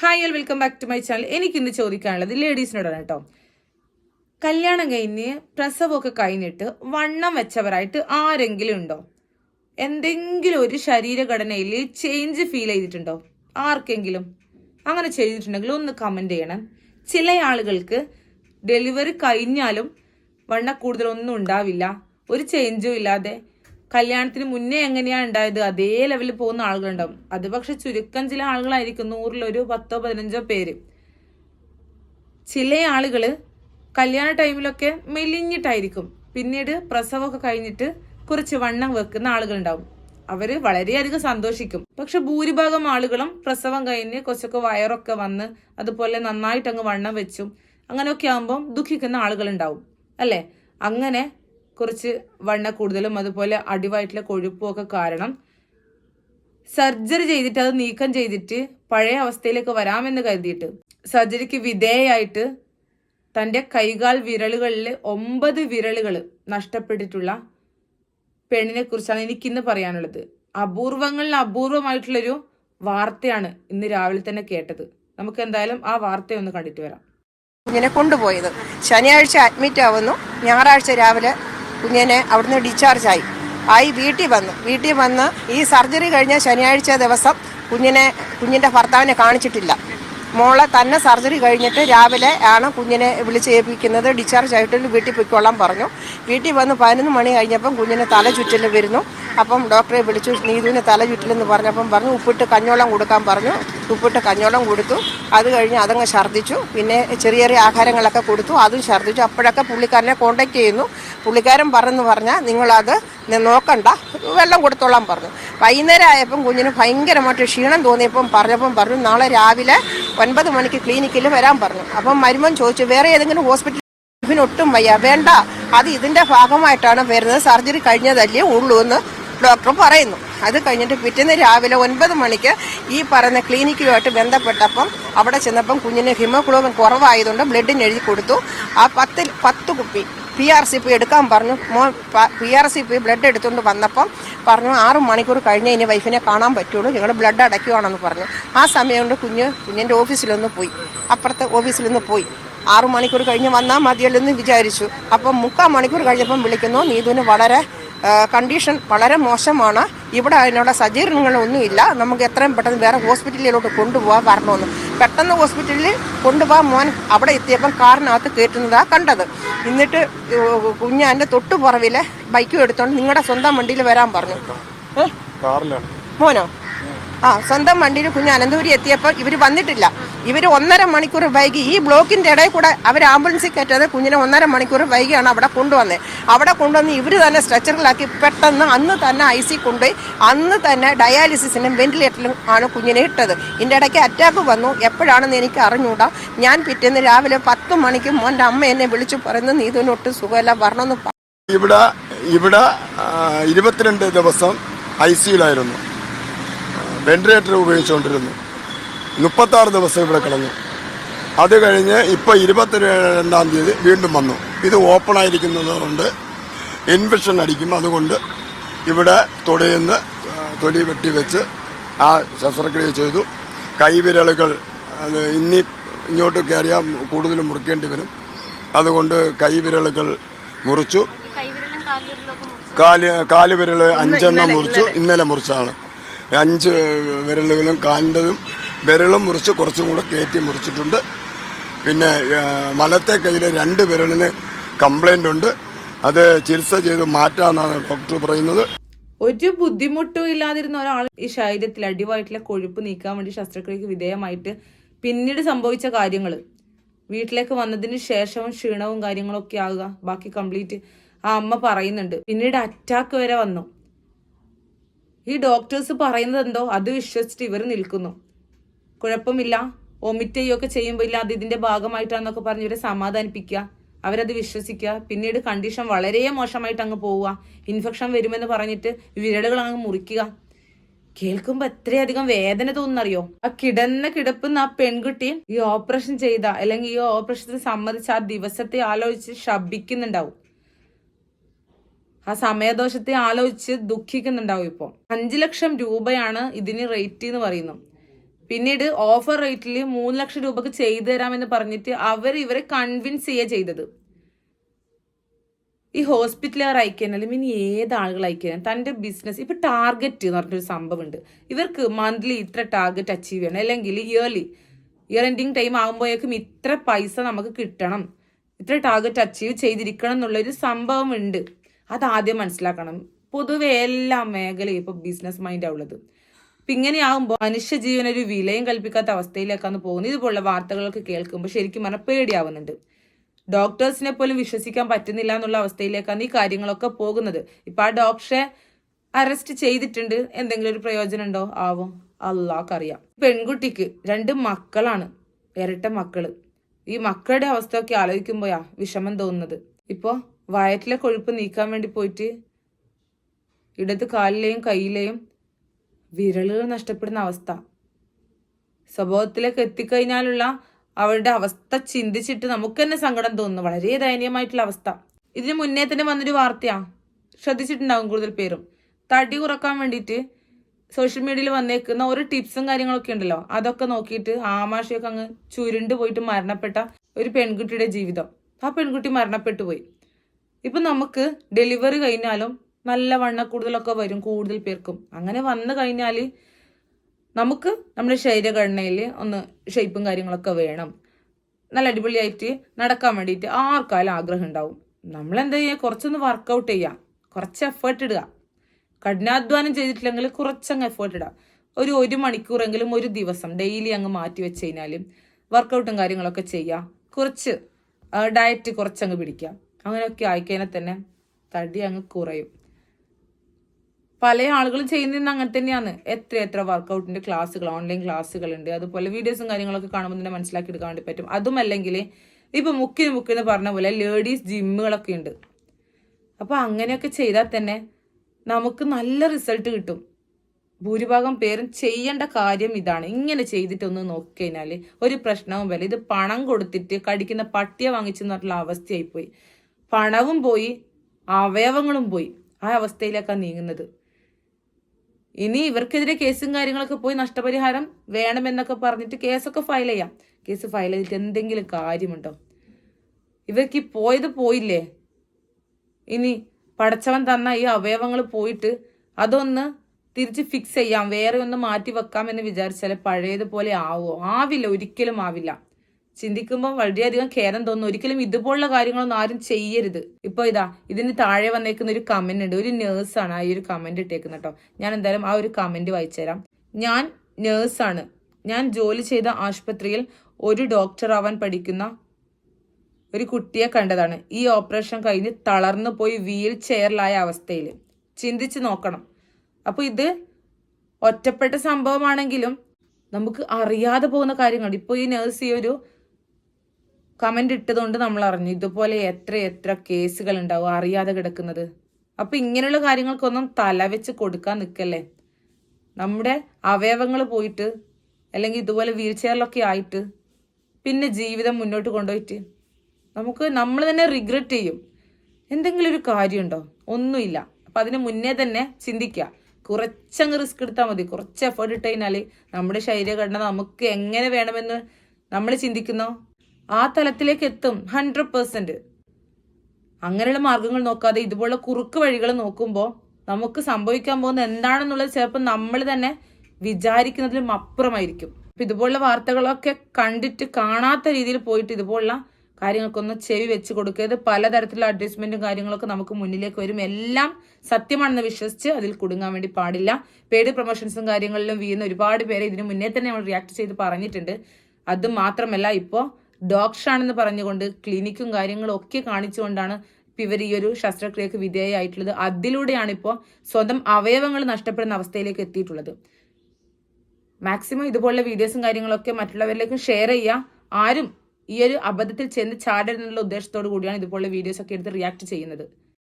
Hi all welcome back to my channel എനിക്കിന്ന് ചോദിക്കാനുള്ളത് ലേഡീസിനോടാണ് കേട്ടോ കല്യാണം കഴിഞ്ഞ് പ്രസവമൊക്കെ കഴിഞ്ഞിട്ട് വണ്ണം വെച്ചവരായിട്ട് ആരെങ്കിലും ഉണ്ടോ? എന്തെങ്കിലും ഒരു ശരീരഘടനയിൽ ചേഞ്ച് ഫീൽ ചെയ്തിട്ടുണ്ടോ? ആർക്കെങ്കിലും? അങ്ങനെ ചെയ്തിട്ടുണ്ടെങ്കിൽ ഒന്ന് കമന്റ് ചെയ്യണം. ചില ആളുകൾക്ക് ഡെലിവറി കഴിഞ്ഞാലും വണ്ണ കൂടുതലൊന്നും ഉണ്ടാവില്ല. ഒരു ചേഞ്ചും ഇല്ലാതെ കല്യാണത്തിന് മുന്നേ എങ്ങനെയാണ് ഉണ്ടായത്? അതേ ലെവലിൽ പോകുന്ന ആളുകളുണ്ടാവും. അത് പക്ഷെ ചുരുക്കം ചില ആളുകളായിരിക്കും നൂറിലൊരു പത്തോ പതിനഞ്ചോ പേര്. ചില ആളുകൾ കല്യാണ ടൈമിലൊക്കെ മെലിഞ്ഞിട്ടായിരിക്കും. പിന്നീട് പ്രസവമൊക്കെ കഴിഞ്ഞിട്ട് കുറച്ച് വണ്ണം വെക്കുന്ന ആളുകളുണ്ടാവും. അവർ വളരെയധികം സന്തോഷിക്കും. പക്ഷെ ഭൂരിഭാഗം ആളുകളും പ്രസവം കഴിഞ്ഞ് കുറച്ചൊക്കെ വയറൊക്കെ വന്ന് അതുപോലെ നന്നായിട്ട് അങ്ങ് വണ്ണം വെച്ചും അങ്ങനെയൊക്കെ ആകുമ്പോൾ ദുഃഖിക്കുന്ന ആളുകളുണ്ടാവും. അല്ലേ? അങ്ങനെ കുറച്ച് വണ്ണ കൂടുതലും അതുപോലെ അടിവായിട്ടുള്ള കൊഴുപ്പും ഒക്കെ കാരണം സർജറി ചെയ്തിട്ട് അത് നീക്കം ചെയ്തിട്ട് പഴയ അവസ്ഥയിലേക്ക് വരാമെന്ന് കരുതിയിട്ട് സർജറിക്ക് വിധേയായിട്ട് തന്റെ കൈകാൽ വിരലുകളിൽ ഒമ്പത് വിരലുകൾ നഷ്ടപ്പെട്ടിട്ടുള്ള പെണ്ണിനെ കുറിച്ചാണ് എനിക്കിന്ന് പറയാനുള്ളത്. അപൂർവങ്ങളിൽ അപൂർവമായിട്ടുള്ളൊരു വാർത്തയാണ് ഇന്ന് രാവിലെ തന്നെ കേട്ടത്. നമുക്ക് എന്തായാലും ആ വാർത്ത ഒന്ന് കണ്ടിട്ട് വരാം. ഇങ്ങനെ കൊണ്ടുപോയത്. ശനിയാഴ്ച അഡ്മിറ്റ് ആവുന്നു. ഞായറാഴ്ച രാവിലെ കുഞ്ഞിനെ അവിടുന്ന് ഡിസ്ചാർജായി ആയി. വീട്ടിൽ വന്നു. വീട്ടിൽ വന്ന് ഈ സർജറി കഴിഞ്ഞ ശനിയാഴ്ച ദിവസം കുഞ്ഞിനെ കുഞ്ഞിന്റെ ഭർത്താവിനെ കാണിച്ചിട്ടില്ല. മോളെ തന്നെ സർജറി കഴിഞ്ഞിട്ട് രാവിലെ ആണ് കുഞ്ഞിനെ വിളിച്ച് ഏൽപ്പിക്കുന്നത്. ഡിസ്ചാർജ് ആയിട്ട് വീട്ടിൽ പൊയ്ക്കൊള്ളാൻ പറഞ്ഞു. വീട്ടിൽ വന്ന് പതിനൊന്ന് മണി കഴിഞ്ഞപ്പം കുഞ്ഞിന് തല ചുറ്റലും വരുന്നു. അപ്പം ഡോക്ടറെ വിളിച്ചു നീതുവിന് തല ചുറ്റില്ലെന്ന് പറഞ്ഞപ്പം പറഞ്ഞു ഉപ്പിട്ട് കഞ്ഞോളം കൊടുക്കാൻ പറഞ്ഞു. ഉപ്പിട്ട് കഞ്ഞോളം കൊടുത്തു. അത് കഴിഞ്ഞ് അതങ്ങ് ഛർദ്ദിച്ചു. പിന്നെ ചെറിയ ചെറിയ ആഹാരങ്ങളൊക്കെ കൊടുത്തു. അതും ഛർദ്ദിച്ചു. അപ്പോഴൊക്കെ പുള്ളിക്കാരനെ കോണ്ടാക്ട് ചെയ്യുന്നു. പുള്ളിക്കാരൻ പറഞ്ഞു പറഞ്ഞാൽ നിങ്ങളത് നോക്കണ്ട. വെള്ളം കൊടുത്തോളാം പറഞ്ഞു. വൈകുന്നേരം ആയപ്പം കുഞ്ഞിന് ഭയങ്കരമായിട്ട് ക്ഷീണം തോന്നിയപ്പം പറഞ്ഞപ്പം പറഞ്ഞു നാളെ രാവിലെ ഒൻപത് മണിക്ക് ക്ലിനിക്കിൽ വരാൻ പറഞ്ഞു. അപ്പം മരുമൻ ചോദിച്ചു വേറെ ഏതെങ്കിലും ഹോസ്പിറ്റലിൽ ഒട്ടും വയ്യ. വേണ്ട. അത് ഇതിന്റെ ഭാഗമായിട്ടാണ് വരുന്നത്. സർജറി കഴിഞ്ഞതല്ലേ ഉള്ളൂ എന്ന് ഡോക്ടർ പറയുന്നു. അത് കഴിഞ്ഞിട്ട് പിറ്റേന്ന് രാവിലെ ഒൻപത് മണിക്ക് ഈ പറയുന്ന ക്ലിനിക്കുമായിട്ട് ബന്ധപ്പെട്ടപ്പം അവിടെ ചെന്നപ്പം കുഞ്ഞിന് ഹിമോഗ്ലോബിൻ കുറവായതുകൊണ്ട് ബ്ലഡിന് എഴുതി കൊടുത്തു. ആ പത്ത് പത്ത് കുപ്പി പി ആർ സി പി എടുക്കാൻ പറഞ്ഞു. മോൻ P R C P blood എടുത്തുകൊണ്ട് വന്നപ്പം പറഞ്ഞു ആറ് മണിക്കൂർ കഴിഞ്ഞ് ഇനി വൈഫിനെ കാണാൻ പറ്റുള്ളൂ. നിങ്ങൾ ബ്ലഡ് അടയ്ക്കുവാണെന്ന് പറഞ്ഞു. ആ സമയം കൊണ്ട് കുഞ്ഞ് കുഞ്ഞിന്റെ ഓഫീസിലൊന്ന് പോയി. അപ്പുറത്തെ ഓഫീസിലൊന്ന് പോയി. ആറു മണിക്കൂർ കഴിഞ്ഞ് വന്നാൽ മതിയല്ലോ എന്ന് വിചാരിച്ചു. അപ്പം മുക്കാൽ മണിക്കൂർ കഴിഞ്ഞപ്പം വിളിക്കുന്നു നീതുവിന് വളരെ കണ്ടീഷൻ വളരെ മോശമാണ്. ഇവിടെ അതിനുള്ള സജ്ജീകരണങ്ങളൊന്നുമില്ല. നമുക്ക് എത്രയും പെട്ടെന്ന് വേറെ ഹോസ്പിറ്റലിലോട്ട് കൊണ്ടുപോകാൻ കാരണമെന്ന് പെട്ടെന്ന് ഹോസ്പിറ്റലിൽ കൊണ്ടുപോകാൻ മോൻ അവിടെ എത്തിയപ്പം കാറിനകത്ത് കയറ്റുന്നതാണ് കണ്ടത്. എന്നിട്ട് കുഞ്ഞ് എന്റെ തൊട്ടു പുറവിലെ ബൈക്കും എടുത്തുകൊണ്ട് നിങ്ങളുടെ സ്വന്തം വണ്ടിയിൽ വരാൻ പറഞ്ഞു. മോനോ? ആ സ്വന്തം വണ്ടിയിൽ കുഞ്ഞ് അനന്തപുരി എത്തിയപ്പോൾ ഇവർ വന്നിട്ടില്ല. ഇവർ ഒന്നര മണിക്കൂർ വൈകി ഈ ബ്ലോക്കിന്റെ ഇടയിൽ കൂടെ അവർ ആംബുലൻസിൽ കയറ്റാതെ കുഞ്ഞിനെ ഒന്നര മണിക്കൂർ വൈകിയാണ് അവിടെ കൊണ്ടുവന്നത് അവിടെ കൊണ്ടുവന്ന് ഇവർ തന്നെ സ്ട്രെച്ചറിലാക്കി പെട്ടെന്ന് അന്ന് തന്നെ ഐ സി കൊണ്ടുപോയി. അന്ന് തന്നെ ഡയാലിസിസിനും വെന്റിലേറ്ററിലും ആണ് കുഞ്ഞിനെ ഇട്ടത്. ഇതിന്റെ ഇടയ്ക്ക് അറ്റാക്ക് വന്നു. എപ്പോഴാണെന്ന് എനിക്ക് അറിഞ്ഞൂടാ. ഞാൻ പിറ്റേന്ന് രാവിലെ പത്ത് മണിക്ക് മോന്റെ അമ്മ എന്നെ വിളിച്ചു പറയുന്നു നീതുവിനൊട്ടും സുഖമല്ല വരണമെന്ന് ഇവിടെ ഇവിടെ ഇരുപത്തിരണ്ട് ദിവസം ഐ സിയിലായിരുന്നു വെന്റിലേറ്റർ ഉപയോഗിച്ചുകൊണ്ടിരുന്നു. മുപ്പത്താറ് ദിവസം ഇവിടെ കിടന്നു. അത് കഴിഞ്ഞ് ഇപ്പോൾ ഇരുപത്തിരണ്ടാം തീയതി വീണ്ടും വന്നു. ഇത് ഓപ്പൺ ആയിരിക്കുന്നതുകൊണ്ട് ഇൻഫെക്ഷൻ അടിക്കും. അതുകൊണ്ട് ഇവിടെ തൊടിയെന്ന് തൊലി വെട്ടി വെച്ച് ആ ശസ്ത്രക്രിയ ചെയ്തു. കൈവിരലുകൾ അത് ഇനി ഇങ്ങോട്ട് കയറിയാൽ കൂടുതൽ മുറിക്കേണ്ടി വരും. അതുകൊണ്ട് കൈവിരലുകൾ മുറിച്ചു. കാൽ കാലുവിരൽ അഞ്ചെണ്ണം മുറിച്ചു. ഇന്നലെ. മുറിച്ചാണ് അഞ്ച് വിരലുകളും കാലിന്റെതും വിരലും മുറിച്ച് കുറച്ചും കൂടെ കയറ്റി മുറിച്ചിട്ടുണ്ട്. പിന്നെ മലത്തെ കയ്യിൽ രണ്ട് വിരലിന് കംപ്ലൈന്റ് ഉണ്ട്. അത് ചികിത്സ ചെയ്ത് മാറ്റാമെന്നാണ് ഡോക്ടർ പറയുന്നത്. ഒരു ബുദ്ധിമുട്ടും ഇല്ലാതിരുന്ന ഒരാൾ ഈ ശരീരത്തിൽ അടിവായിട്ടുള്ള കൊഴുപ്പ് നീക്കാൻ വേണ്ടി ശസ്ത്രക്രിയക്ക് വിധേയമായിട്ട് പിന്നീട് സംഭവിച്ച കാര്യങ്ങൾ വീട്ടിലേക്ക് വന്നതിന് ശേഷവും ക്ഷീണവും കാര്യങ്ങളൊക്കെ ആകുക. ബാക്കി കംപ്ലീറ്റ് ആ അമ്മ പറയുന്നുണ്ട്. പിന്നീട് അറ്റാക്ക് വരെ വന്നു. ഈ ഡോക്ടേഴ്സ് പറയുന്നത് എന്തോ അത് വിശ്വസിച്ചിട്ട് ഇവർ നിൽക്കുന്നു. കുഴപ്പമില്ല. ഒമിറ്റ് ചെയ്യുകയൊക്കെ ചെയ്യുമ്പോൾ ഇല്ല അത് ഇതിന്റെ ഭാഗമായിട്ടാണെന്നൊക്കെ പറഞ്ഞ് ഇവരെ സമാധാനിപ്പിക്കുക. അവരത് വിശ്വസിക്കുക. പിന്നീട് കണ്ടീഷൻ വളരെ മോശമായിട്ട് അങ്ങ് പോവുക. ഇൻഫെക്ഷൻ വരുമെന്ന് പറഞ്ഞിട്ട് വിരലുകൾ അങ്ങ് മുറിക്കുക. കേൾക്കുമ്പോ എത്രയധികം വേദന തോന്നുന്നറിയോ? ആ കിടന്ന കിടപ്പുന്ന ആ പെൺകുട്ടി ഈ ഓപ്പറേഷൻ ചെയ്ത അല്ലെങ്കിൽ ഈ ഓപ്പറേഷൻ സമ്മതിച്ച ആ ദിവസത്തെ ആലോചിച്ച് ശപിക്കുന്നുണ്ടാവും. ആ സമയദോഷത്തെ ആലോചിച്ച് ദുഃഖിക്കുന്നുണ്ടാവും ഇപ്പോൾ അഞ്ച് ലക്ഷം രൂപയാണ് ഇതിന് റേറ്റ് എന്ന് പറയുന്നു. പിന്നീട് ഓഫർ റേറ്റിൽ മൂന്ന് ലക്ഷം രൂപക്ക് ചെയ്തു തരാമെന്ന് പറഞ്ഞിട്ട് അവർ ഇവരെ കൺവിൻസ് ചെയ്യുക ചെയ്തത്. ഈ ഹോസ്പിറ്റലുകാർ അയക്കാനും ഇനി ഏത് ആളുകൾ അയക്കാനും തന്റെ ബിസിനസ് ഇപ്പോൾ ടാർഗറ്റ് എന്ന് പറഞ്ഞൊരു സംഭവമുണ്ട്. ഇവർക്ക് മന്ത്ലി ഇത്ര ടാർഗറ്റ് അച്ചീവ് ചെയ്യണം. അല്ലെങ്കിൽ ഇയർലി ഇയർ എൻഡിങ് ടൈം ആകുമ്പോഴേക്കും ഇത്ര പൈസ നമുക്ക് കിട്ടണം. ഇത്ര ടാർഗറ്റ് അച്ചീവ് ചെയ്തിരിക്കണം എന്നുള്ളൊരു സംഭവം ഉണ്ട് അത് ആദ്യം മനസ്സിലാക്കണം. പൊതുവെ എല്ലാ മേഖലയും ഇപ്പൊ ബിസിനസ് മൈൻഡാണ് ഉള്ളത്. അപ്പൊ ഇങ്ങനെയാകുമ്പോൾ മനുഷ്യജീവൻ ഒരു വിലയും കൽപ്പിക്കാത്ത അവസ്ഥയിലേക്കാണ് പോകുന്നത്. ഇതുപോലുള്ള വാർത്തകളൊക്കെ കേൾക്കുമ്പോൾ ശരിക്കും പറഞ്ഞാൽ പേടിയാവുന്നുണ്ട്. ഡോക്ടേഴ്സിനെ പോലും വിശ്വസിക്കാൻ പറ്റുന്നില്ല എന്നുള്ള അവസ്ഥയിലേക്കാണ് ഈ കാര്യങ്ങളൊക്കെ പോകുന്നത്. ഇപ്പൊ ആ ഡോക്ടറെ അറസ്റ്റ് ചെയ്തിട്ടുണ്ട്. എന്തെങ്കിലും ഒരു പ്രയോജനം ഉണ്ടോ? ആവോ. അള്ളാഹ്ക്കറിയാം. പെൺകുട്ടിക്ക് രണ്ട് മക്കളാണ്. ഇരട്ട മക്കൾ. ഈ മക്കളുടെ അവസ്ഥയൊക്കെ ആലോചിക്കുമ്പോഴാ വിഷമം തോന്നുന്നത്. ഇപ്പോ വയറ്റിലെ കൊഴുപ്പ് നീക്കാൻ വേണ്ടി പോയിട്ട് ഇടത് കാലിലെയും കയ്യിലെയും വിരലുകൾ നഷ്ടപ്പെടുന്ന അവസ്ഥ. സ്വഭാവത്തിലേക്ക് എത്തിക്കഴിഞ്ഞാലുള്ള അവരുടെ അവസ്ഥ ചിന്തിച്ചിട്ട് നമുക്ക് തന്നെ സങ്കടം തോന്നുന്നു. വളരെ ദയനീയമായിട്ടുള്ള അവസ്ഥ. ഇതിന് മുന്നേ തന്നെ വന്നൊരു വാർത്തയാ. ശ്രദ്ധിച്ചിട്ടുണ്ടാകും കൂടുതൽ പേരും. തടി കുറയ്ക്കാൻ വേണ്ടിയിട്ട് സോഷ്യൽ മീഡിയയിൽ വന്നേക്കുന്ന ഓരോ ടിപ്സും കാര്യങ്ങളൊക്കെ ഉണ്ടല്ലോ. അതൊക്കെ നോക്കിയിട്ട് ആമാശയൊക്കെ അങ്ങ് ചുരുണ്ട് പോയിട്ട് മരണപ്പെട്ട ഒരു പെൺകുട്ടിയുടെ ജീവിതം. ആ പെൺകുട്ടി മരണപ്പെട്ടു പോയി. ഇപ്പൊ നമുക്ക് ഡെലിവറി കഴിഞ്ഞാലും നല്ല വണ്ണ കൂടുതലൊക്കെ വരും കൂടുതൽ പേർക്കും. അങ്ങനെ വന്നു കഴിഞ്ഞാൽ നമുക്ക് നമ്മുടെ ശരീരഘടനയിൽ ഒന്ന് ഷേപ്പും കാര്യങ്ങളൊക്കെ വേണം. നല്ല അടിപൊളിയായിട്ട് നടക്കാൻ വേണ്ടിയിട്ട് ആർക്കായാലും ആഗ്രഹം ഉണ്ടാവും. നമ്മൾ എന്താ ചെയ്യുക കുറച്ചൊന്ന് വർക്കൗട്ട് ചെയ്യുക കുറച്ച് എഫേർട്ട് ഇടുക. കഠിനാധ്വാനം ചെയ്തിട്ടില്ലെങ്കിൽ കുറച്ചങ്ങ് എഫേർട്ട് ഇടുക. ഒരു ഒരു മണിക്കൂറെങ്കിലും ഒരു ദിവസം ഡെയിലി അങ്ങ് മാറ്റി വെച്ച് കഴിഞ്ഞാൽ വർക്കൗട്ടും കാര്യങ്ങളൊക്കെ ചെയ്യുക കുറച്ച് ഡയറ്റ് കുറച്ചങ്ങ് പിടിക്കുക. അങ്ങനെയൊക്കെ ആയിക്കഴിഞ്ഞാൽ തന്നെ തടി അങ്ങ് കുറയും. പല ആളുകളും ചെയ്യുന്നതെന്ന് അങ്ങനെ തന്നെയാണ്. എത്ര എത്ര വർക്കൗട്ടിന്റെ ക്ലാസ്സുകൾ ഓൺലൈൻ ക്ലാസ്സുകളുണ്ട് അതുപോലെ വീഡിയോസും കാര്യങ്ങളൊക്കെ കാണുമ്പോൾ തന്നെ മനസ്സിലാക്കി എടുക്കാൻ വേണ്ടി പറ്റും. അതുമല്ലെങ്കിൽ ഇപ്പൊ മുക്കിന് മുക്കിന് പറഞ്ഞ പോലെ ലേഡീസ് ജിമ്മുകളൊക്കെ ഉണ്ട്. അപ്പൊ അങ്ങനെയൊക്കെ ചെയ്താൽ തന്നെ നമുക്ക് നല്ല റിസൾട്ട് കിട്ടും. ഭൂരിഭാഗം പേരും ചെയ്യേണ്ട കാര്യം ഇതാണ്. ഇങ്ങനെ ചെയ്തിട്ടൊന്ന് നോക്കിക്കഴിഞ്ഞാൽ ഒരു പ്രശ്നവും വരെ ഇത് പണം കൊടുത്തിട്ട് കടിക്കുന്ന പട്ടിയെ വാങ്ങിച്ചെന്നുള്ള അവസ്ഥയായിപ്പോയി. പണവും പോയി അവയവങ്ങളും പോയി ആ അവസ്ഥയിലേക്കാണ് നീങ്ങുന്നത്. ഇനി ഇവർക്കെതിരെ കേസും കാര്യങ്ങളൊക്കെ പോയി നഷ്ടപരിഹാരം വേണമെന്നൊക്കെ പറഞ്ഞിട്ട് കേസൊക്കെ ഫയൽ ചെയ്യാം. കേസ് ഫയൽ ചെയ്തിട്ട് എന്തെങ്കിലും കാര്യമുണ്ടോ? ഇവർക്ക് പോയത് പോയില്ലേ? ഇനി പടച്ചവൻ തന്ന ഈ അവയവങ്ങൾ പോയിട്ട് അതൊന്ന് തിരിച്ച് ഫിക്സ് ചെയ്യാം. വേറെ ഒന്ന് മാറ്റി വെക്കാം എന്ന് വിചാരിച്ചാൽ പഴയതുപോലെ ആവോ ആവില്ല ഒരിക്കലും ആവില്ല. ചിന്തിക്കുമ്പോൾ വളരെയധികം ഖേദം തോന്നുന്നു. ഒരിക്കലും ഇതുപോലുള്ള കാര്യങ്ങളൊന്നും ആരും ചെയ്യരുത്. ഇപ്പൊ ഇതാ ഇതിന് താഴെ വന്നേക്കുന്ന ഒരു കമന്റ് ഉണ്ട്. ഒരു നേഴ്സാണ് ആ ഒരു കമന്റ് ഇട്ടേക്കുന്നത് കേട്ടോ ഞാൻ എന്തായാലും ആ ഒരു കമന്റ് വായിച്ചുതരാം ഞാൻ നേഴ്സാണ് ഞാൻ ജോലി ചെയ്ത ആശുപത്രിയിൽ ഒരു ഡോക്ടർ ആവാൻ പഠിക്കുന്ന ഒരു കുട്ടിയെ കണ്ടതാണ്. ഈ ഓപ്പറേഷൻ കഴിഞ്ഞ് തളർന്നു പോയി വീൽ ചെയറിലായ അവസ്ഥയിൽ. ചിന്തിച്ച് നോക്കണം. അപ്പോൾ ഇത് ഒറ്റപ്പെട്ട സംഭവമാണെങ്കിലും നമുക്ക് അറിയാതെ പോകുന്ന കാര്യങ്ങൾ ഇപ്പോൾ ഈ നേഴ്സ് ഈ ഒരു കമന്റ് ഇട്ടതുകൊണ്ട് നമ്മൾ അറിഞ്ഞു ഇതുപോലെ എത്ര എത്ര കേസുകൾ ഉണ്ടാവും അറിയാതെ കിടക്കുന്നത്. അപ്പോൾ ഇങ്ങനെയുള്ള കാര്യങ്ങൾക്കൊന്നും തലവെച്ച് കൊടുക്കാൻ നിൽക്കല്ലേ? നമ്മുടെ അവയവങ്ങൾ പോയിട്ട് അല്ലെങ്കിൽ ഇതുപോലെ വീൽ ചെയറിലൊക്കെ ആയിട്ട് പിന്നെ ജീവിതം മുന്നോട്ട് കൊണ്ടുപോയിട്ട് നമുക്ക് നമ്മൾ തന്നെ റിഗ്രറ്റ് ചെയ്യും. എന്തെങ്കിലും ഒരു കാര്യമുണ്ടോ? ഒന്നുമില്ല. അപ്പൊ അതിന് മുന്നേ തന്നെ ചിന്തിക്കുക. കുറച്ചങ്ങ് റിസ്ക് എടുത്താൽ മതി. കുറച്ച് എഫേർട്ട് ഇട്ട് കഴിഞ്ഞാൽ നമ്മുടെ ശരീരഘടന നമുക്ക് എങ്ങനെ വേണമെന്ന് നമ്മൾ ചിന്തിക്കുന്നോ? ആ തലത്തിലേക്ക് എത്തും. ഹൺഡ്രഡ് പേഴ്സെന്റ് അങ്ങനെയുള്ള മാർഗങ്ങൾ നോക്കാതെ ഇതുപോലുള്ള കുറുക്ക് വഴികൾ നോക്കുമ്പോൾ നമുക്ക് സംഭവിക്കാൻ പോകുന്ന എന്താണെന്നുള്ളത് ചിലപ്പോൾ നമ്മൾ തന്നെ വിചാരിക്കുന്നതിലും അപ്പുറമായിരിക്കും. അപ്പൊ ഇതുപോലുള്ള വാർത്തകളൊക്കെ കണ്ടിട്ട് കാണാത്ത രീതിയിൽ പോയിട്ട് ഇതുപോലുള്ള കാര്യങ്ങൾക്കൊന്ന് ചെവി വെച്ച് കൊടുക്കരുത് പലതരത്തിലുള്ള അഡ്ജസ്റ്റ്മെന്റും കാര്യങ്ങളൊക്കെ നമുക്ക് മുന്നിലേക്ക് വരും. എല്ലാം സത്യമാണെന്ന് വിശ്വസിച്ച് അതിൽ കുടുങ്ങാൻ വേണ്ടി പാടില്ല. പേഡ് പ്രൊമോഷൻസും കാര്യങ്ങളിലും വീഴുന്ന ഒരുപാട് പേരെ ഇതിനു മുന്നേ തന്നെ നമ്മൾ റിയാക്ട് ചെയ്ത് പറഞ്ഞിട്ടുണ്ട്. അത് മാത്രമല്ല ഇപ്പോൾ ഡോക്ടറാണെന്ന് പറഞ്ഞുകൊണ്ട് ക്ലിനിക്കും കാര്യങ്ങളും ഒക്കെ കാണിച്ചുകൊണ്ടാണ് ഇവർ ഈ ഒരു ശസ്ത്രക്രിയക്ക് വിധേയമായിട്ടുള്ളത് അതിലൂടെയാണ് ഇപ്പോൾ സ്വന്തം അവയവങ്ങൾ നഷ്ടപ്പെടുന്ന അവസ്ഥയിലേക്ക് എത്തിയിട്ടുള്ളത്. മാക്സിമം ഇതുപോലുള്ള വീഡിയോസും കാര്യങ്ങളൊക്കെ മറ്റുള്ളവരിലേക്ക് ഷെയർ ചെയ്യുക. ആരും ഈ ഒരു അബദ്ധത്തിൽ ചെന്ന് ചാടരുന്നുള്ള ഉദ്ദേശത്തോടു കൂടിയാണ് ഇതുപോലുള്ള വീഡിയോസ് ഒക്കെ എടുത്ത് റിയാക്ട് ചെയ്യുന്നത്.